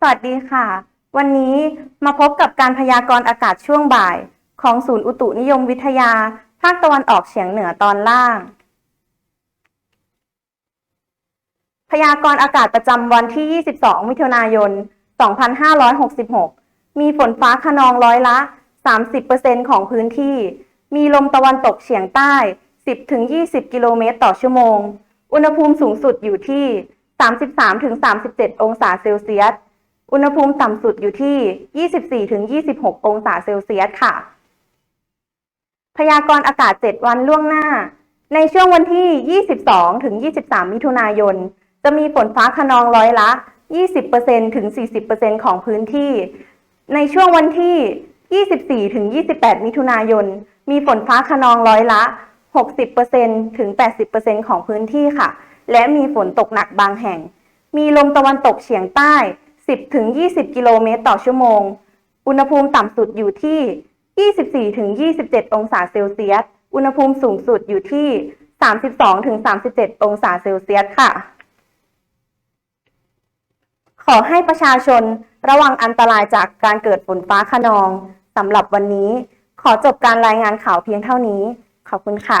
สวัสดีค่ะ วันนี้มาพบกับการพยากรณ์อากาศช่วงบ่าย ของศูนย์อุตุนิยมวิทยา ภาคตะวันออกเฉียงเหนือตอนล่าง พยากรณ์อากาศประจำวันที่ 22 มิถุนายน 2566 มีฝนฟ้าขนองร้อยละ 30%ของพื้นที่ มีลมตะวันตกเฉียงใต้ 10-20 กิโลเมตรต่อชั่วโมง อุณหภูมิสูงสุดอยู่ที่ 33-37 องศาเซลเซียส อุณหภูมิต่ำสุดอยู่ที่ 24-26 องศาเซลเซียสค่ะ พยากรณ์อากาศ 7 วันล่วงหน้า ในช่วงวันที่ 22ถึง23 มิถุนายน จะมีฝนฟ้าขนองร้อยละ 20%ถึง 40%ของพื้นที่ ในช่วงวันที่ 24ถึง28 มิถุนายน มีฝนฟ้าขนองร้อยละ 60%ถึง 80%ของพื้นที่ค่ะ และมีฝนตกหนักบางแห่ง มีลมตะวันตกเฉียงใต้ 10ถึง20 กิโลเมตรต่อชั่วโมง อุณหภูมิต่ำสุดอยู่ที่ 24ถึง27 องศาเซลเซียส อุณหภูมิสูงสุดอยู่ที่ 32ถึง37 องศาเซลเซียสค่ะ ขอให้ประชาชนระวังอันตรายจากการเกิดฝนฟ้าขนองสำหรับวันนี้ ขอจบการรายงานข่าวเพียงเท่านี้ ขอบคุณค่ะ